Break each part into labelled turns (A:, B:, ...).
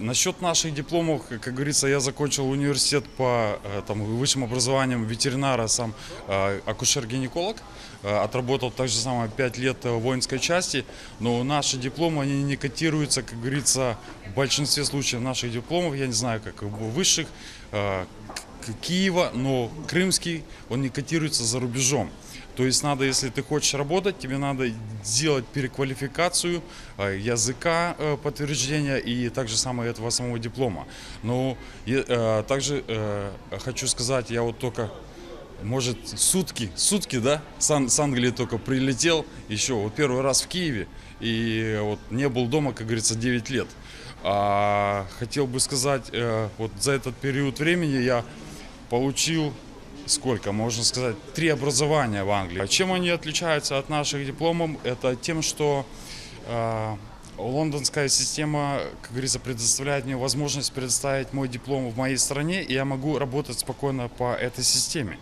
A: Насчет наших дипломов, как как говорится, я закончил университет по э, там, высшим образованием ветеринара, сам э, акушер-гинеколог. Э, Отработал так же самое 5 лет э, в воинской части, но наши дипломы, они не котируются, как говорится, в большинстве случаев наших дипломов, я не знаю, как в высших, э, К- Киева, но крымский, он не котируется за рубежом. То есть надо, если ты хочешь работать, тебе надо сделать переквалификацию э, языка э, подтверждения и также самое этого самого диплома. Но е- э, также хочу сказать, я вот только может сутки, сутки, да, с Англии только прилетел еще вот первый раз в Киеве и вот не был дома, как говорится, 9 лет. А, хотел бы сказать, э, вот за этот период времени я получил сколько, можно сказать, три образования в Англии. Чем они отличаются от наших дипломов? Это тем, что э, лондонская система, как говорится, предоставляет мне возможность предоставить мой диплом в моей стране, и я могу работать спокойно по этой системе.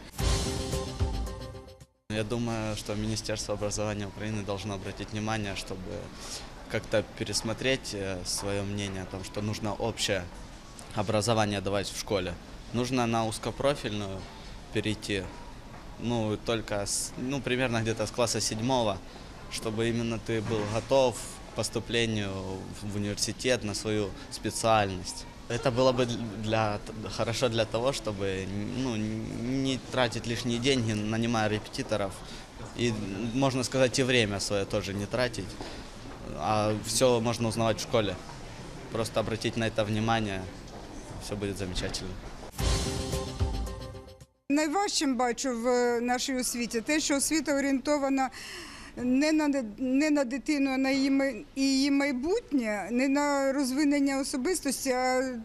B: Я думаю, что Министерство образования Украины должно обратить внимание, чтобы как-то пересмотреть свое мнение о том, что нужно общее образование давать в школе. Нужно на узкопрофильную перейти, ну, только, с, ну, примерно где-то с класса седьмого, чтобы именно ты был готов к поступлению в университет на свою специальность. Это было бы для, хорошо для того, чтобы ну, не тратить лишние деньги, нанимая репетиторов. И, можно сказать, и время свое тоже не тратить. А все можно узнавать в школе. Просто обратить на это внимание, все будет замечательно.
C: Найважчим бачу в нашій освіті. Те, що освіта орієнтована не на, не на дитину, а на її, її майбутнє, не на розвинення особистості, а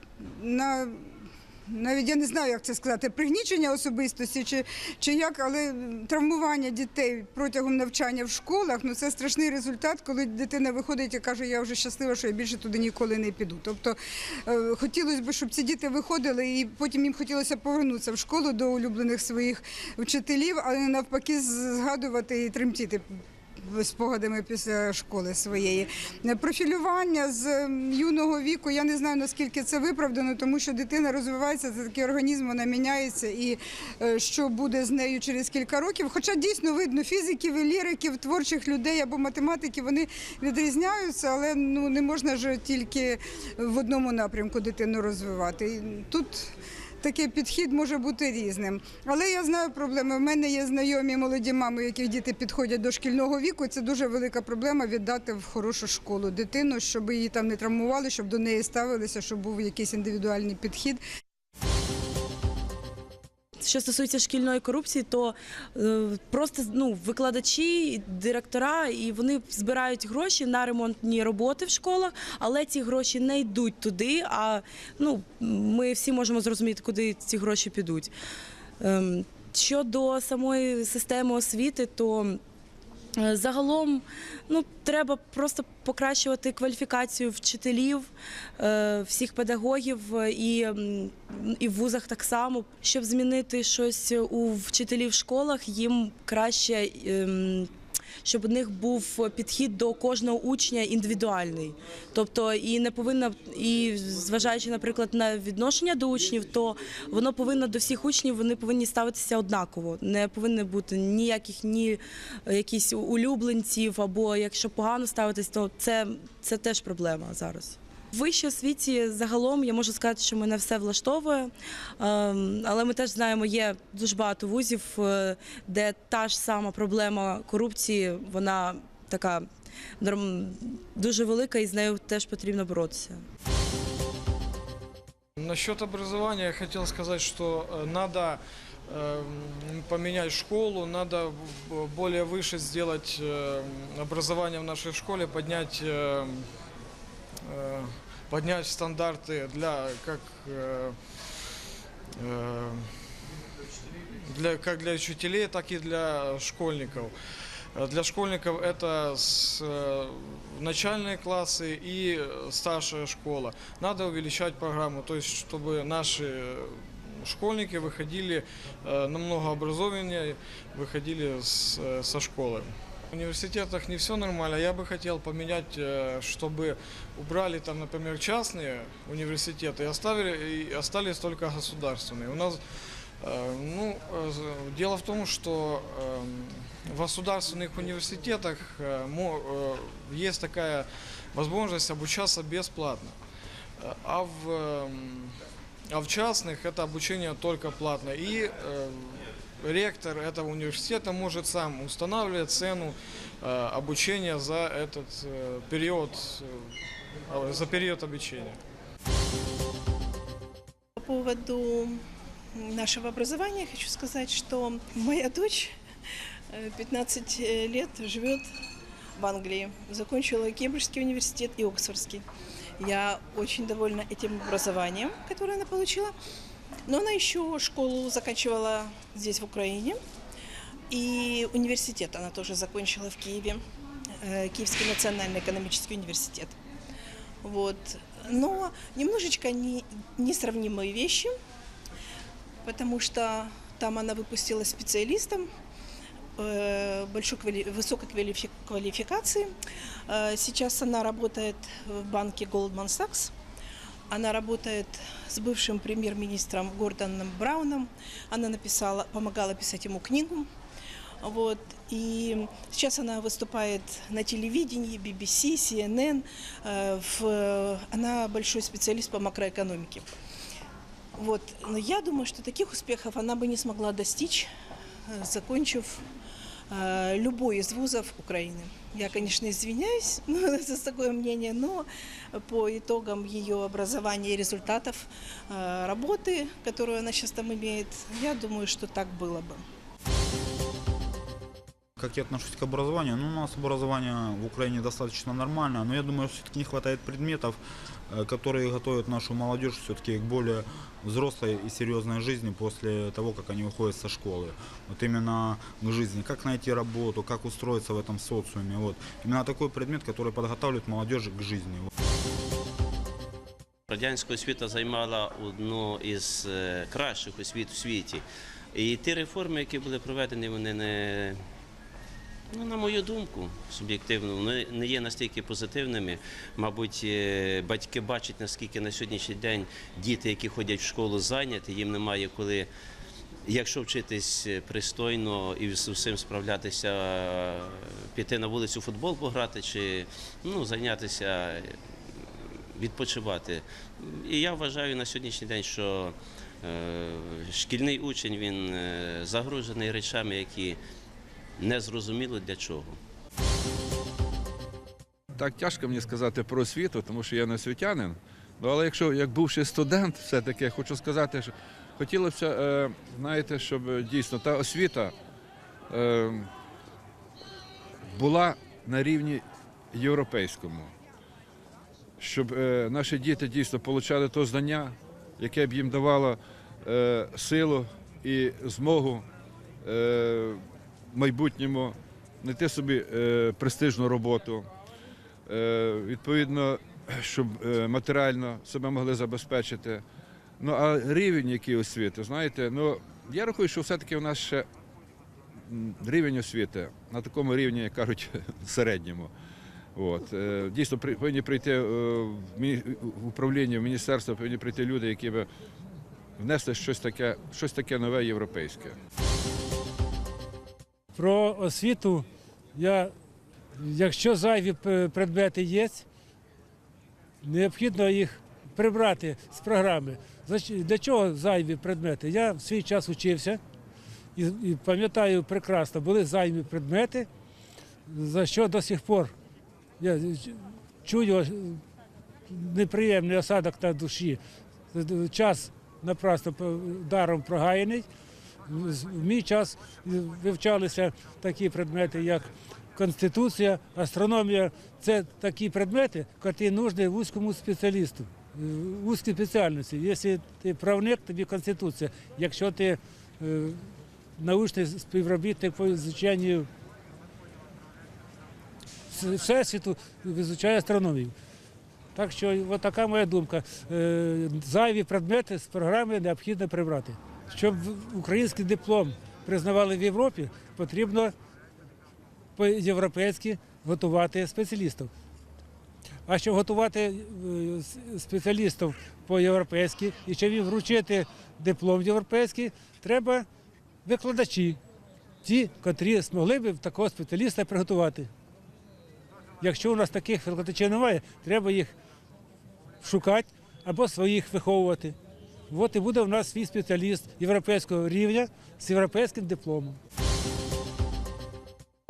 C: на навіть я не знаю, як це сказати, пригнічення особистості чи, чи як, але травмування дітей протягом навчання в школах ну це страшний результат, коли дитина виходить і каже, я вже щаслива, що я більше туди ніколи не піду. Тобто е, хотілося б, щоб ці діти виходили, і потім їм хотілося повернутися в школу до улюблених своїх вчителів, але навпаки згадувати і тремтіти спогадами після школи своєї. Профілювання з юного віку, я не знаю наскільки це виправдано, тому що дитина розвивається, це такий організм, вона міняється, і е, що буде з нею через кілька років. Хоча дійсно видно фізиків, і ліриків, творчих людей або математиків, вони відрізняються, але ну не можна ж тільки в одному напрямку дитину розвивати. Тут Такий підхід може бути різним. Але я знаю проблеми. У мене є знайомі молоді мами, яких діти підходять до шкільного віку. Це дуже велика проблема віддати в хорошу школу дитину, щоб її там не травмували, щоб до неї ставилися, щоб був якийсь індивідуальний підхід.
D: Що стосується шкільної корупції, то е, просто ну, викладачі, директора, і вони збирають гроші на ремонтні роботи в школах, але ці гроші не йдуть туди. А ну, ми всі можемо зрозуміти, куди ці гроші підуть. Ем, щодо самої системи освіти, то Загалом ну, треба просто покращувати кваліфікацію вчителів, е, всіх педагогів е, і, і в вузах так само. Щоб змінити щось у вчителів в школах, їм краще. Щоб у них був підхід до кожного учня індивідуальний, тобто і не повинна, і зважаючи, наприклад, на відношення до учнів, то воно повинно до всіх учнів, вони повинні ставитися однаково. Не повинно бути ніяких ні якісь улюбленців, або якщо погано ставитись, то це, це теж проблема зараз. В вищій освіті загалом я можу сказати, що мене все влаштовує, Ем, але ми теж знаємо, є дуже багато вузів, е, де та ж сама проблема корупції, вона така норм- дуже велика, і з нею теж потрібно боротися.
E: Насчет образования я хотел сказать, что э, надо э, поменять школу, надо б- более выше сделать э, образование в нашей школе, поднять, э, э, поднять стандарты для как э, э, для, как для учителей, так и для школьников. Э, Для школьников это с, э, начальные классы и э, старшая школа. Надо увеличать программу, то есть чтобы наши э, школьники выходили э, намного образованнее, выходили с, э, со школы. В университетах не все нормально. Я бы хотел поменять, э, чтобы убрали там, например, частные университеты и оставили и остались только государственные. У нас э, ну, э, дело в том, что эм, в государственных университетах есть такая возможность обучаться бесплатно. А в, эм, а в частных это обучение только платно. И ректор этого университета может сам устанавливать цену э, обучения за этот э, период, э, за период обучения.
F: По поводу нашего образования хочу сказать, что моя дочь э, 15 лет живет в Англии. Закончила Кембриджский университет и Оксфордский. Я очень довольна этим образованием, которое она получила. Но она еще школу заканчивала здесь, в Украине. И университет она тоже закончила в Киеве. э, Киевский национальный экономический университет. Вот. Но немножечко не, несравнимые вещи, потому что там она выпустилась специалистом э, большой квали- высокой квалифи- квалификации. Э, Сейчас она работает в банке Goldman Sachs. Она работает с бывшим премьер-министром Гордоном Брауном. Она написала, помогала писать ему книгу. Вот. И сейчас она выступает на телевидении, BBC, CNN. Э, в- Она большой специалист по макроэкономике. Вот. Но я думаю, что таких успехов она бы не смогла достичь, э, закончив любой из вузов Украины. Я, конечно, извиняюсь за такое мнение, но по итогам ее образования и результатов э, работы, которую она сейчас там имеет, я думаю, что так было бы.
G: Как я отношусь к образованию? Ну, у нас образование в Украине достаточно нормальное, но я думаю, все-таки не хватает предметов, э, которые готовят нашу молодежь все-таки к более взрослой и серьезной жизни после того, как они уходят со школы. Вот именно к жизни, как найти работу, как устроиться в этом социуме. Вот. Именно такой предмет, который подготавливает молодежь к жизни.
H: Радянська освіта займала одну із е, кращих освіт у світі. І ті реформи, які були проведені, вони не, ну, на мою думку, суб'єктивно, вони не є настільки позитивними. Мабуть, е, батьки бачать, наскільки на сьогоднішній день діти, які ходять в школу, зайняті, їм немає коли. Якщо вчитись пристойно і з усім справлятися, е, піти на вулицю футбол пограти чи ну, зайнятися відпочивати. І я вважаю на сьогоднішній день, що е, шкільний учень він е, загружений речами, які не зрозуміло для чого.
I: Так тяжко мені сказати про освіту, тому що я не освітянин. Ну, але якщо як бувший студент, все-таки хочу сказати, що хотілося б, е, знаєте, щоб е, дійсно та освіта е, була на рівні європейському, щоб наші діти дійсно отримали то знання, яке б їм давало силу і змогу майбутньому знайти собі е, престижну роботу. Е, відповідно, щоб е, матеріально себе могли забезпечити. Ну а рівень який освіти, знаєте, ну я рахую, що все-таки у нас ще рівень освіти на такому рівні, як кажуть, середньому. От. Дійсно, повинні прийти в управління, в міністерство, повинні прийти люди, які би внесли щось таке, щось таке нове європейське.
J: Про освіту я, якщо зайві предмети є, необхідно їх прибрати з програми. Для чого зайві предмети? Я в свій час учився і, пам'ятаю прекрасно, були зайві предмети, за що до сих пор я чую неприємний осадок на душі. Час напрасно даром прогаяний. В мій час вивчалися такі предмети, як Конституція, астрономія. Це такі предмети, які нужні вузькому спеціалісту, е, вузькій спеціальності. Якщо ти правник, тобі Конституція. Якщо ти е, научний співробітник по звичайню всесвіту, визучає астрономію. Так що от така моя думка. Е, Зайві предмети з програми необхідно прибрати. Щоб український диплом признавали в Європі, потрібно по-європейськи готувати спеціалістів. А щоб готувати е, спеціалістів по-європейськи і щоб їм вручити диплом європейський, треба викладачі, ті, котрі змогли б такого спеціаліста приготувати. Якщо у нас таких викладачів немає, треба їх шукати або своїх виховувати. От і буде у нас свій спеціаліст європейського рівня з європейським дипломом.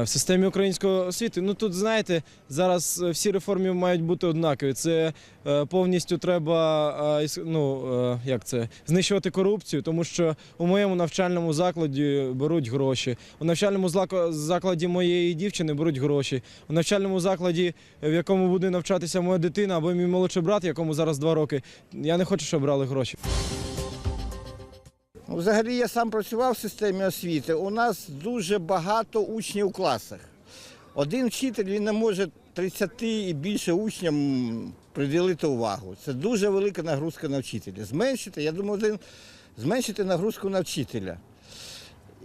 K: В системі української освіти, ну тут знаєте, зараз е, всі реформи мають бути однакові. Це е, повністю треба е, ну, як це, знищувати корупцію, тому що у моєму навчальному закладі беруть гроші. У навчальному закладі моєї дівчини беруть гроші. У навчальному закладі, в якому буде навчатися моя дитина або мій молодший брат, якому зараз два роки, я не хочу, щоб брали гроші.
L: Взагалі я сам працював в системі освіти. У нас дуже багато учнів у класах. Один вчитель він не може 30 і більше учням приділити увагу. Це дуже велика нагрузка на вчителя. Зменшити, я думаю, один, зменшити нагрузку на вчителя.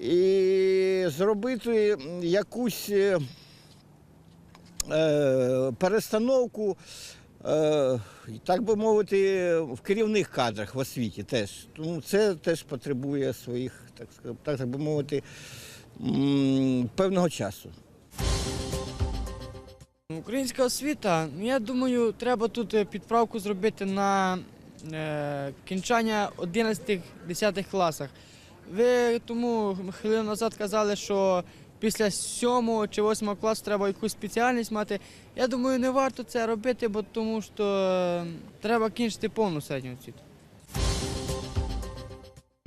L: І зробити якусь е, е, перестановку так би мовити, в керівних кадрах в освіті теж. Тому це теж потребує своїх, так, ска- так, би мовити, певного часу.
M: Українська освіта, я думаю, треба тут е, підправку зробити на е, кінчання 11-10 класах. Ви тому хвилину назад казали, що після 7 чи 8 класу треба якусь спеціальність мати. Я думаю, не варто це робити, бо тому що е, треба кінчити повну середню освіту.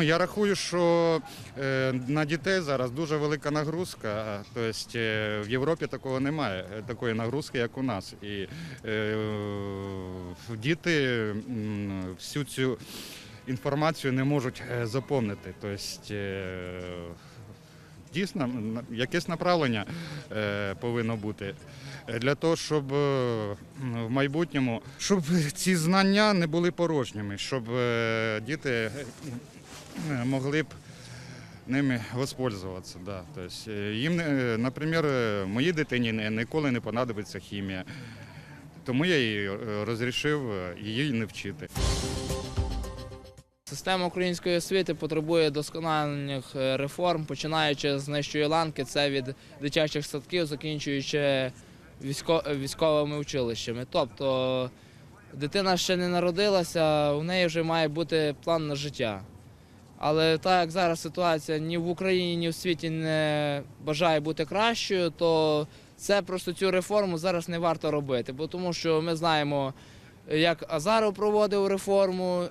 N: Я рахую, що е, на дітей зараз дуже велика нагрузка. Тобто е, в Європі такого немає, такої нагрузки, як у нас. І діти всю цю інформацію не можуть заповнити. Тобто, дійсно, якесь направлення е, повинно бути для того, щоб е, в майбутньому, щоб ці знання не були порожніми, щоб е, діти могли б ними воспользуватися. Да. Тобто, їм, наприклад, моїй дитині ніколи не понадобиться хімія. Тому я їй розрішив її не вчити.
M: Система української освіти потребує досконалених е, реформ, починаючи з нижчої ланки, це від дитячих садків, закінчуючи військовими училищами. Тобто дитина ще не народилася, у неї вже має бути план на життя. Але так як зараз ситуація ні в Україні, ні в світі не бажає бути кращою, то це просто цю реформу зараз не варто робити, бо тому що ми знаємо, як Азаров проводив реформу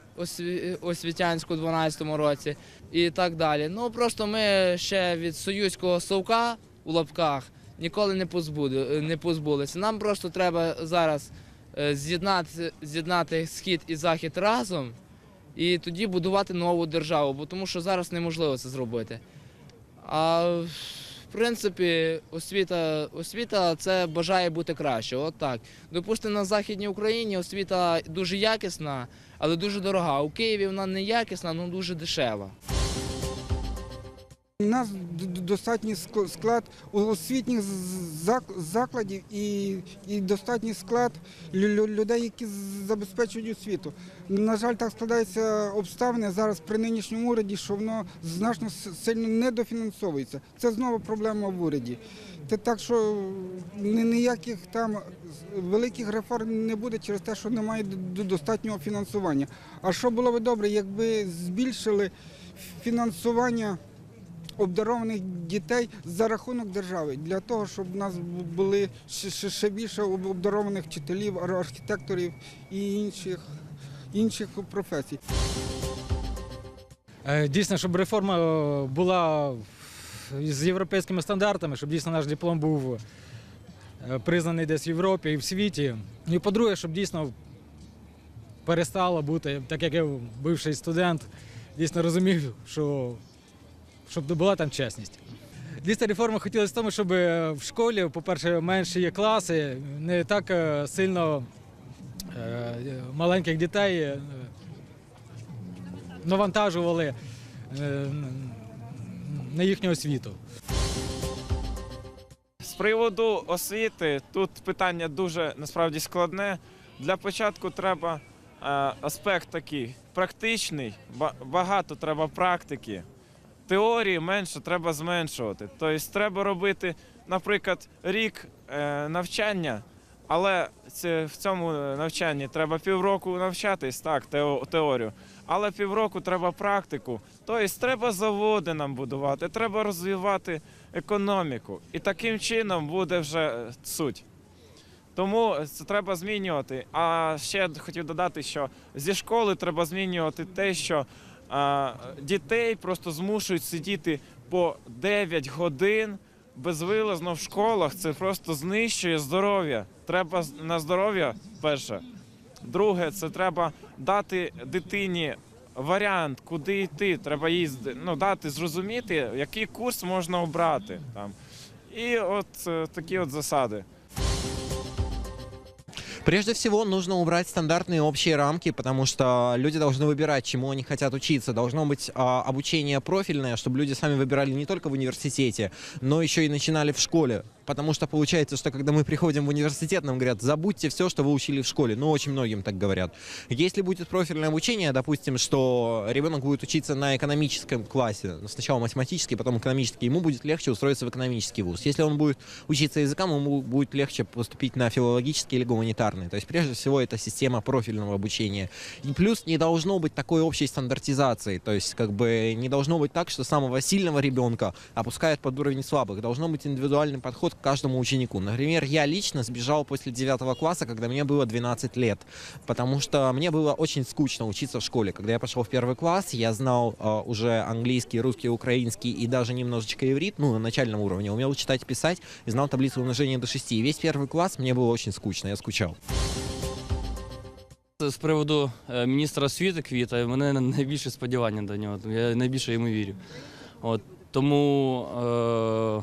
M: освітянську у 2012 році і так далі. Ну просто ми ще від союзького совка у лапках ніколи не позбули, не позбулися. Нам просто треба зараз е, з'єднати, з'єднати схід і захід разом і тоді будувати нову державу, бо тому що зараз неможливо це зробити. А принципі, освіта, освіта це бажає бути краще. От так. Допустимо, на Західній Україні освіта дуже якісна, але дуже дорога. У Києві вона не якісна, але дуже дешева.
O: У нас достатній ск- склад освітніх закладів і, і достатній склад лю- лю- людей, які забезпечують освіту. На жаль, так складаються обставини зараз при нинішньому уряді, що воно значно сильно недофінансовується. Це знову проблема в уряді. Це так, що ніяких там великих реформ не буде через те, що немає достатнього фінансування. А що було б добре, якби збільшили фінансування обдарованих дітей за рахунок держави для того, щоб у нас бу- були ще більше обдарованих вчителів, архітекторів і інших, інших професій.
J: Е, Дійсно, щоб реформа е, була з європейськими стандартами, щоб дійсно наш диплом був е, признаний десь в Європі і в світі. Ну І по-друге, щоб дійсно перестало бути, так як я бивший студент, дійсно розумів, що щоб була там чесність. Дійсно, реформа хотілося в тому, щоб е, в школі, по-перше, менші є класи, не так е, сильно е, маленьких дітей навантажували на їхню освіту.
M: З приводу освіти тут питання дуже насправді складне. Для початку треба аспект такий практичний, багато треба практики. Теорії менше треба зменшувати. Тобто треба робити, наприклад, рік е, навчання, але в цьому навчанні треба півроку навчатись, так, теорію. Але півроку треба практику. Тобто треба заводи нам будувати, треба розвивати економіку. І таким чином буде вже е, суть. Тому це треба змінювати. А ще хотів додати, що зі школи треба змінювати те, що дітей просто змушують сидіти по 9 годин безвилазно в школах. Це просто знищує здоров'я. Треба на здоров'я перше. Друге, це треба дати дитині варіант, куди йти. Треба їй ну, дати зрозуміти, який курс можна обрати там. І от е, такі от засади.
P: Прежде всего, нужно убрать стандартные общие рамки, потому что люди должны выбирать, чему они хотят учиться. Должно быть а, обучение профильное, чтобы люди сами выбирали не только в университете, но еще и начинали в школе. Потому что получается, что когда мы приходим в университет, нам говорят, забудьте все, что вы учили в школе. Ну, очень многим так говорят. Если будет профильное обучение, допустим, что ребенок будет учиться на экономическом классе, сначала математический, потом экономический, ему будет легче устроиться в экономический вуз. Если он будет учиться языкам, ему будет легче поступить на филологический или гуманитарный. То есть, прежде всего, это система профильного обучения. И плюс не должно быть такой общей стандартизации. То есть, как бы не должно быть так, что самого сильного ребенка опускают под уровень слабых. Должно быть индивидуальный подход каждому ученику. Например, я лично сбежал после 9 класса, когда мне было 12 лет, потому что мне было очень скучно учиться в школе. Когда я пошел в первый класс, я знал э, уже английский, русский, украинский и даже немножечко иврит, ну, на начальном уровне, умел читать, писать и знал таблицу умножения до 6. И весь первый класс мне было очень скучно, я скучал.
H: З приводу е, міністра освіти Квіта, в мене найбільше сподівання до нього. Я найбільше йому вірю. От, тому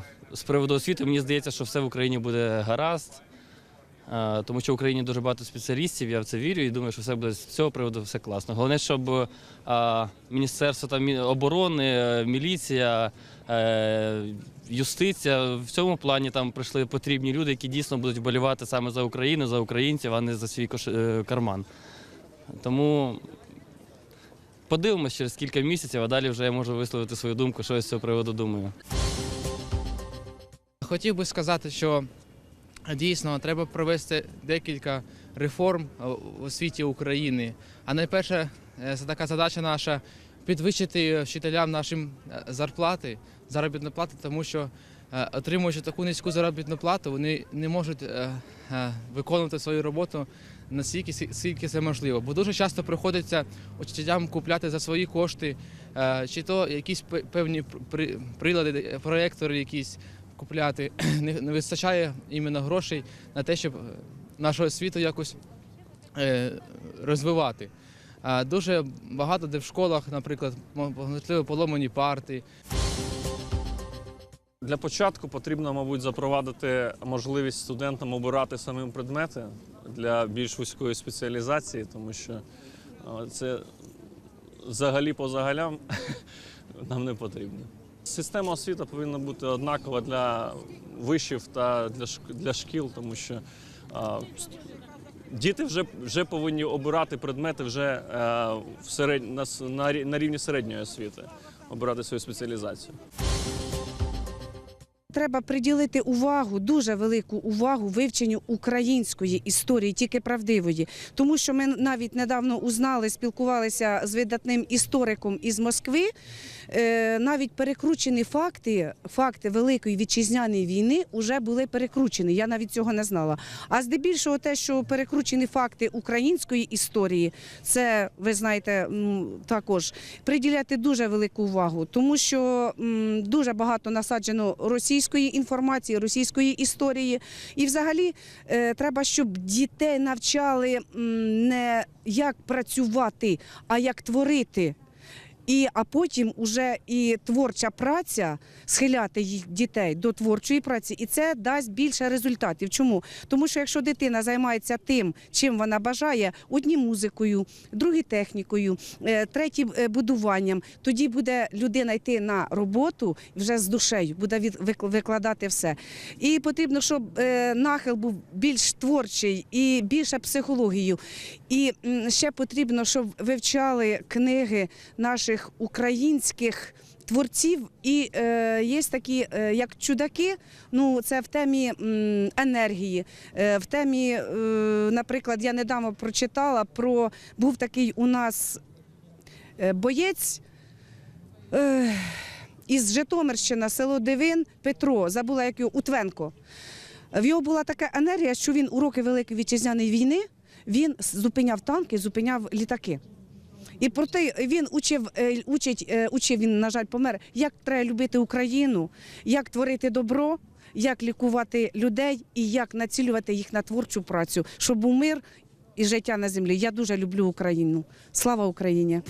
H: е, з приводу освіти мені здається, що все в Україні буде гаразд. Е, тому що в Україні дуже багато спеціалістів, я в це вірю і думаю, що все буде з цього приводу все класно. Головне, щоб е, Міністерство там, оборони, міліція, е, юстиція в цьому плані там прийшли потрібні люди, які дійсно будуть вболівати саме за Україну, за українців, а не за свій карман. Тому подивимось через кілька місяців, а далі вже я можу висловити свою думку, що я з цього приводу думаю.
Q: Хотів би сказати, що дійсно треба провести декілька реформ е, в освіті України. А найперше, е, така задача наша підвищити вчителям нашим е, зарплати, заробітну плату, тому що е, отримуючи таку низьку заробітну плату, вони не можуть е, е, виконувати свою роботу настільки, скільки це можливо. Бо дуже часто приходиться учителям купляти за свої кошти, е, чи то якісь певні при- прилади, е, проектори якісь купляти. Не, не вистачає іменно грошей на те, щоб е, нашу освіту якось е, розвивати. А дуже багато де в школах, наприклад, можливо, поломані парти.
R: Для початку потрібно, мабуть, запровадити можливість студентам обирати самим предмети для більш вузької спеціалізації, тому що е, це взагалі по загалям нам не потрібно. Система освіти повинна бути однакова для вишів та для шк- для шкіл, тому що а, діти вже, вже повинні обирати предмети вже е, в серед... на, на рівні середньої освіти, обирати свою спеціалізацію.
S: Треба приділити увагу, дуже велику увагу вивченню української історії, тільки правдивої. Тому що ми навіть недавно узнали, спілкувалися з видатним істориком із Москви. Е, навіть перекручені факти, факти Великої вітчизняної війни вже були перекручені. Я навіть цього не знала. А здебільшого те, що перекручені факти української історії, це ви знаєте, також приділяти дуже велику увагу, тому що дуже багато насаджено російської інформації, російської історії. І взагалі е, треба, щоб дітей навчали не як працювати, а як творити. І, а потім уже і творча праця схиляти їх дітей до творчої праці, і це дасть більше результатів. Чому? Тому що якщо дитина займається тим, чим вона бажає, одні музикою, другі технікою, е, треті е, будуванням, тоді буде людина йти на роботу вже з душею, буде викладати все. І потрібно, щоб е, нахил був більш творчий і більше психологію. І ще потрібно, щоб вивчали книги наших українських. Творців і е, є такі, е, як чудаки. Ну це в темі м, енергії, е, в темі, е, наприклад, я недавно прочитала про був такий у нас е, боєць. Е, із Житомирщина, село Дивин, Петро, забула як його, Утвенко. В його була така енергія, що він у роки Великої вітчизняної війни він зупиняв танки, зупиняв літаки. І проте він учив, е, учить, е, учив він, на жаль, помер, як треба любити Україну, як творити добро, як лікувати людей і як націлювати їх на творчу працю, щоб у мир і життя на землі. Я дуже люблю Україну. Слава Україні!